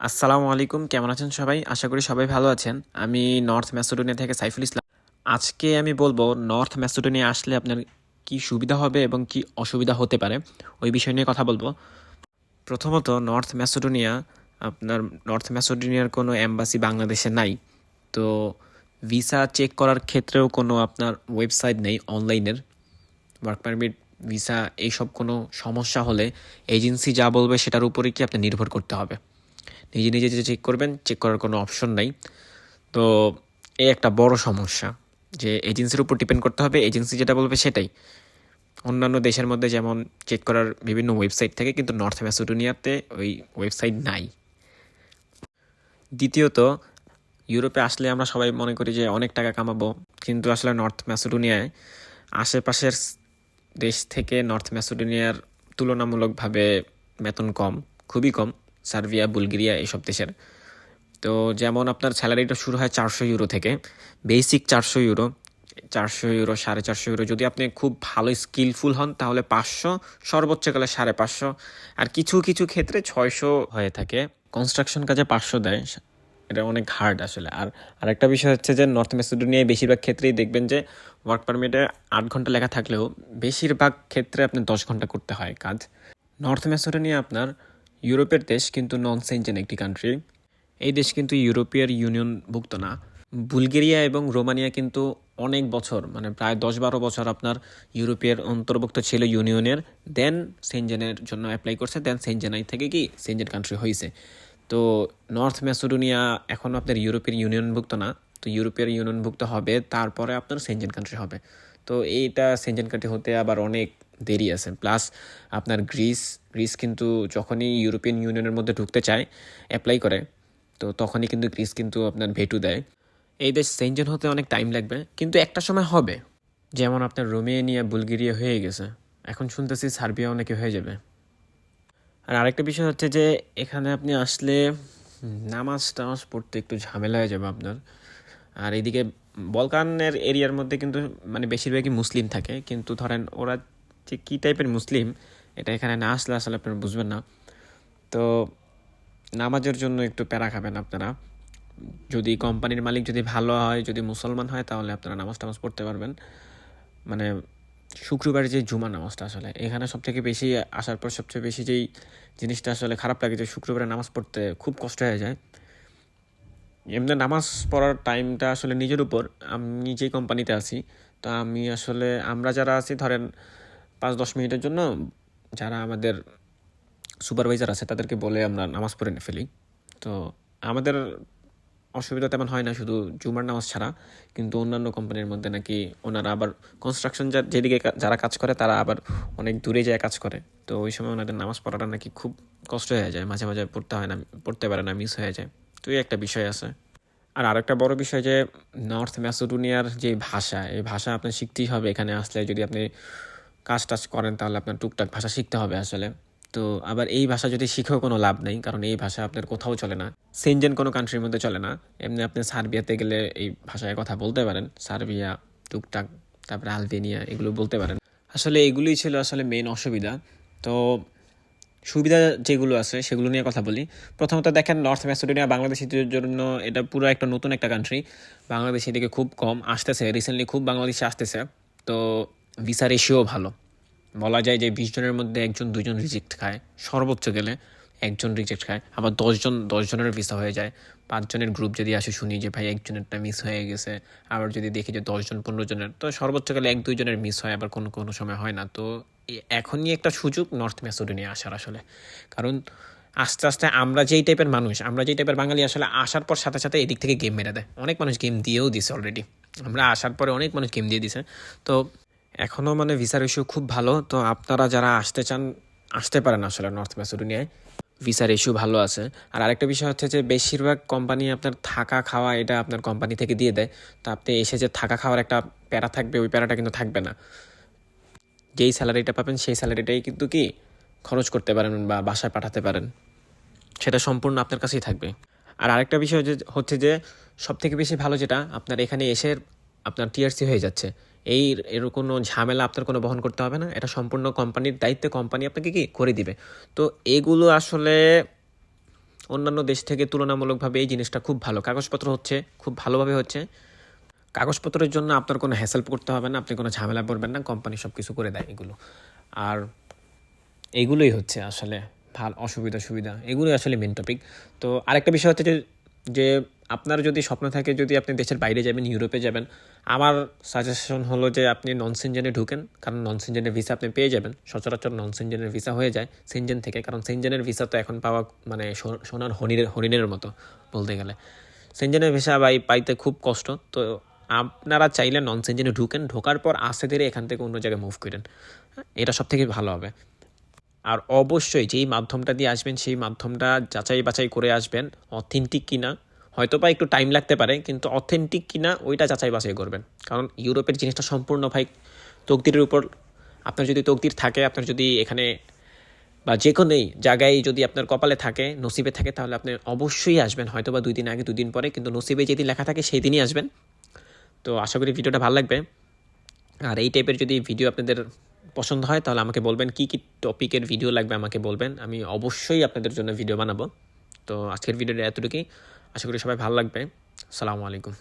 আসসালামু আলাইকুম, কেমন আছেন সবাই? আশা করি সবাই ভালো আছেন। আমি নর্থ ম্যাসেডোনিয়া থেকে সাইফুল ইসলাম। আজকে আমি বলব নর্থ ম্যাসেডোনিয়া আসলে আপনার কি সুবিধা হবে এবং কি অসুবিধা হতে পারে, ওই বিষয় নিয়ে কথা বলব। প্রথমত, নর্থ ম্যাসেডোনিয়া, আপনার নর্থ ম্যাসেডোনিয়ার কোনো অ্যাম্বাসি বাংলাদেশে নাই। তো ভিসা চেক করার ক্ষেত্রেও কোনো আপনার ওয়েবসাইট নেই অনলাইনের। ওয়ার্ক পারমিট, ভিসা, এইসব কোনো সমস্যা হলে এজেন্সি যা বলবে সেটার উপরে কি আপনি নির্ভর করতে হবে। নিজে নিজে যে চেক করবেন চেক করার কোনো অপশন নাই। তো এই একটা বড় সমস্যা যে এজেন্সির উপর ডিপেন্ড করতে হবে। এজেন্সি যেটা বলবে সেটাই। অন্যান্য দেশের মধ্যে যেমন চেক করার বিভিন্ন ওয়েবসাইট থাকে, কিন্তু নর্থ ম্যাসেডোনিয়াতে ওই ওয়েবসাইট নাই। দ্বিতীয়ত, ইউরোপে আসলে আমরা সবাই মনে করি যে অনেক টাকা কামাবো, কিন্তু আসলে নর্থ ম্যাসেডোনিয়ায় আশেপাশের দেশ থেকে নর্থ ম্যাসেডোনিয়ার তুলনামূলকভাবে বেতন কম, খুবই কম। সার্বিয়া, বুলগেরিয়া এইসব দেশের। তো যেমন আপনার স্যালারিটা শুরু হয় চারশো ইউরো থেকে, বেসিক চারশো ইউরো চারশো ইউরো, সাড়ে চারশো ইউরো। যদি আপনি খুব ভালো স্কিলফুল হন, তাহলে পাঁচশো, সর্বোচ্চ গেলে সাড়ে পাঁচশো। আর কিছু কিছু ক্ষেত্রে ছয়শো হয়ে থাকে। কনস্ট্রাকশন কাজে পাঁচশো দেয়, এটা অনেক হার্ড আসলে। আর আরেকটা বিষয় হচ্ছে যে নর্থ মেসিডোনিয়ায় বেশিরভাগ ক্ষেত্রেই দেখবেন যে ওয়ার্ক পারমিটে আট ঘণ্টা লেখা থাকলেও বেশিরভাগ ক্ষেত্রে আপনি দশ ঘণ্টা করতে হয় কাজ। নর্থ মেসিডোনিয়া আপনার ইউরোপের দেশ কিন্তু নন সেঞ্জেন একটি কান্ট্রি এই দেশ কিন্তু ইউরোপীয় ইউনিয়নভুক্ত না। বুলগেরিয়া এবং রোমানিয়া কিন্তু অনেক বছর মানে প্রায় দশ বারো বছর আপনার ইউরোপের অন্তর্ভুক্ত ছিল ইউনিয়নের। দেন সেনজেনের জন্য অ্যাপ্লাই করছে দেন সেনজেনাই থেকে কি সেনজেন কান্ট্রি হয়েছে তো নর্থ ম্যাসেডোনিয়া এখন আপনার ইউরোপের ইউনিয়নভুক্ত না। তো ইউরোপের ইউনিয়নভুক্ত হবে, তারপরে আপনার সেনজেন কান্ট্রি হবে। তো এইটা সেনজেন কান্ট্রি হতে আবার অনেক দেরি আছে। প্লাস আপনার গ্রিস গ্রিস কিন্তু যখনই ইউরোপিয়ান ইউনিয়নের মধ্যে ঢুকতে চায় অ্যাপ্লাই করে, তো তখনই কিন্তু গ্রিস কিন্তু আপনার ভেটু দেয়। এই দেশ সেনজেন হতে অনেক টাইম লাগবে, কিন্তু একটা সময় হবে, যেমন আপনার রোমেনিয়া বুলগেরিয়া হয়ে গেছে। এখন শুনতেছি সার্বিয়া অনেকে হয়ে যাবে। আর আরেকটা বিষয় হচ্ছে যে, এখানে আপনি আসলে নামাজ টামাজ পড়তে একটু ঝামেলা হয়ে যাবে আপনার। আর এদিকে বলকানের এরিয়ার মধ্যে কিন্তু মানে বেশিরভাগই মুসলিম থাকে, কিন্তু ধরেন ওরা যে কী টাইপের মুসলিম, এটা এখানে না আসলে আসলে আপনারা বুঝবেন না। তো নামাজের জন্য একটু প্যারা খাবেন আপনারা। যদি কোম্পানির মালিক যদি ভালো হয়, যদি মুসলমান হয়, তাহলে আপনারা নামাজ টামাজ পড়তে পারবেন। মানে শুক্রবারে যে জুমা নামাজটা আসলে, এখানে সব থেকে বেশি আসার পর সবচেয়ে বেশি যেই জিনিসটা আসলে খারাপ লাগে যে শুক্রবারে নামাজ পড়তে খুব কষ্ট হয়ে যায়। এমনি নামাজ পড়ার টাইমটা আসলে নিজের উপর। আমি যেই কোম্পানিতে আছি, তো আমি আসলে, আমরা যারা আছি, ধরেন পাঁচ, দশ মিনিটের জন্য যারা আমাদের সুপারভাইজার আছে, তাদেরকে বলে আমরা নামাজ পড়ে নিয়ে ফেলি। তো আমাদের অসুবিধা তেমন হয় না, শুধু জুমার নামাজ ছাড়া। কিন্তু অন্যান্য কোম্পানির মধ্যে নাকি ওনারা আবার কনস্ট্রাকশন যেদিকে যারা কাজ করে, তারা আবার অনেক দূরে যায় কাজ করে। তো ওই সময় ওনাদের নামাজ পড়াটা নাকি খুব কষ্ট হয়ে যায়, মাঝে মাঝে পড়তে হয় না, পড়তে পারে না মিস হয়ে যায়। তো এই একটা বিষয় আছে। আর আরেকটা বড় বিষয় যে নর্থ ম্যাসেডোনিয়ার যে ভাষা, এই ভাষা আপনার শিখতেই হবে। এখানে আসলে যদি আপনি কাজ টাজ করেন, তাহলে আপনার টুকটাক ভাষা শিখতে হবে আসলে। তো আবার এই ভাষা যদি শিখেও কোনো লাভ নেই, কারণ এই ভাষা আপনার কোথাও চলে না। সেনজেন কোনো কান্ট্রির মধ্যে চলে না। এমনি আপনি সার্বিয়াতে গেলে এই ভাষায় কথা বলতে পারেন। সার্বিয়া, টুকটাক, তারপরে আলবেনিয়া, এগুলো বলতে পারেন। আসলে এগুলোই ছিল আসলে মেন অসুবিধা। তো সুবিধা যেগুলো আছে, সেগুলো নিয়ে কথা বলি। প্রথমত দেখেন নর্থ ম্যাসেডোনিয়া বাংলাদেশিদের জন্য এটা পুরো একটা নতুন একটা কান্ট্রি বাংলাদেশ এদিকে খুব কম আসতেছে রিসেন্টলি খুব বাংলাদেশে আসতেছে। তো ভিসা রেশিও ভালো। বলা যায় যে বিশ জনের মধ্যে একজন, দুজন রিজেক্ট খায়। সর্বোচ্চ গেলে একজন রিজেক্ট খায়। আবার দশজন দশজনের ভিসা হয়ে যায়। পাঁচজনের গ্রুপ যদি আসে, শুনি যে ভাই একজনেরটা মিস হয়ে গেছে। আবার যদি দেখি যে দশজন পনেরো জনের, তো সর্বোচ্চ গেলে এক দুইজনের মিস হয়, আবার কোনো কোনো সময় হয় না। তো এখনই একটা সুযোগ নর্থ ম্যাসেডোনিয়া আসার আসলে। কারণ আস্তে আস্তে আমরা যেই টাইপের মানুষ, আমরা যেই টাইপের বাঙালি আসলে আসার পর সাথে সাথে এদিক থেকে গেম মেরে দেয়। অনেক মানুষ গেম দিয়েও দিছে অলরেডি আমরা আসার পরে অনেক মানুষ গেম দিয়ে দিছে। তো এখনও মানে ভিসার ইস্যু খুব ভালো। তো আপনারা যারা আসতে চান, আসতে পারেন আসলে নর্থ ম্যাসেডোনিয়ায় ভিসার ইস্যু ভালো আছে। আর আরেকটা বিষয় হচ্ছে যে বেশিরভাগ কোম্পানি আপনার থাকা খাওয়া এটা আপনার কোম্পানি থেকে দিয়ে দেয়। তো আপনি এসে যে থাকা খাওয়ার একটা প্যারা থাকবে, ওই প্যারাটা কিন্তু থাকবে না। যেই স্যালারিটা পাবেন, সেই স্যালারিটাই কিন্তু কি খরচ করতে পারেন বা বাসায় পাঠাতে পারেন। সেটা সম্পূর্ণ আপনার কাছেই থাকবে। আর আরেকটা বিষয় যে, হচ্ছে যে সব থেকে বেশি ভালো যেটা, আপনার এখানে এসে আপনার টিআরসি হয়ে যাচ্ছে। এই এর কোনো ঝামেলা আপনার কোনো বহন করতে হবে না। এটা সম্পূর্ণ কোম্পানির দায়িত্বে, কোম্পানি আপনাকে কি করে দিবে? তো এগুলো আসলে অন্যান্য দেশ থেকে তুলনামূলকভাবে এই জিনিসটা খুব ভালো। কাগজপত্র হচ্ছে, খুব ভালোভাবে হচ্ছে। কাগজপত্রের জন্য আপনার কোনো হ্যাসেল করতে হবে না, আপনি কোনো ঝামেলা পড়বেন না, কোম্পানি সব কিছু করে দেয় এগুলো। আর এগুলোই হচ্ছে আসলে ভালো অসুবিধা সুবিধা এগুলোই আসলে মেন টপিক তো আরেকটা বিষয় হচ্ছে যে যে আপনার যদি স্বপ্ন থাকে যদি আপনি দেশের বাইরে যাবেন, ইউরোপে যাবেন, আমার সাজেশন হলো যে আপনি নন সেনজেনে ঢুকেন, কারণ নন সেনজেনের ভিসা আপনি পেয়ে যাবেন। সচরাচর নন সেনজেনের ভিসা হয়ে যায় সেনজেন থেকে, কারণ সেনজেনের ভিসা তো এখন পাওয়া মানে সোনার হরিণের হরিণের মতো বলতে গেলে। সেনজেনের ভিসা বাই পাইতে খুব কষ্ট, তো আপনারা চাইলে নন সেনজেনে ঢুকেন, ঢোকার পর আস্তে ধীরে এখান থেকে অন্য জায়গায় মুভ করেন। এটা সব থেকে ভালো হবে। আর অবশ্যই যেই মাধ্যমটা দিয়ে আসবেন, সেই মাধ্যমটা যাচাই বাছাই করে আসবেন অথেন্টিক কিনা হয়তো বা একটু টাইম লাগতে পারে, কিন্তু অথেন্টিক কিনা ওইটা যাচাই বাছাই করবেন। কারণ ইউরোপের জিনিসটা সম্পূর্ণ ভাই তকদিরের উপর, আপনার যদি তকদির থাকে, আপনার যদি এখানে বা যে কোনো জায়গায় যদি আপনার কপালে থাকে, নসিবে থাকে, তাহলে আপনি অবশ্যই আসবেন। হয়তো বা দুই দিন আগে, দুই দিন পরে, কিন্তু নসিবে যেদিন লেখা থাকে সেই দিনই আসবেন। তো আশা করি ভিডিওটা ভালো লাগবে। আর এই টাইপের যদি ভিডিও আপনাদের পছন্দ হয়, তাহলে আমাকে বলবেন কি কি টপিকের ভিডিও লাগবে আমাকে বলবেন। আমি অবশ্যই আপনাদের জন্য ভিডিও বানাবো। তো আজকের ভিডিওটা এতটুকুই। আশা করি সবাই ভালো লাগবে। সালামু আলাইকুম।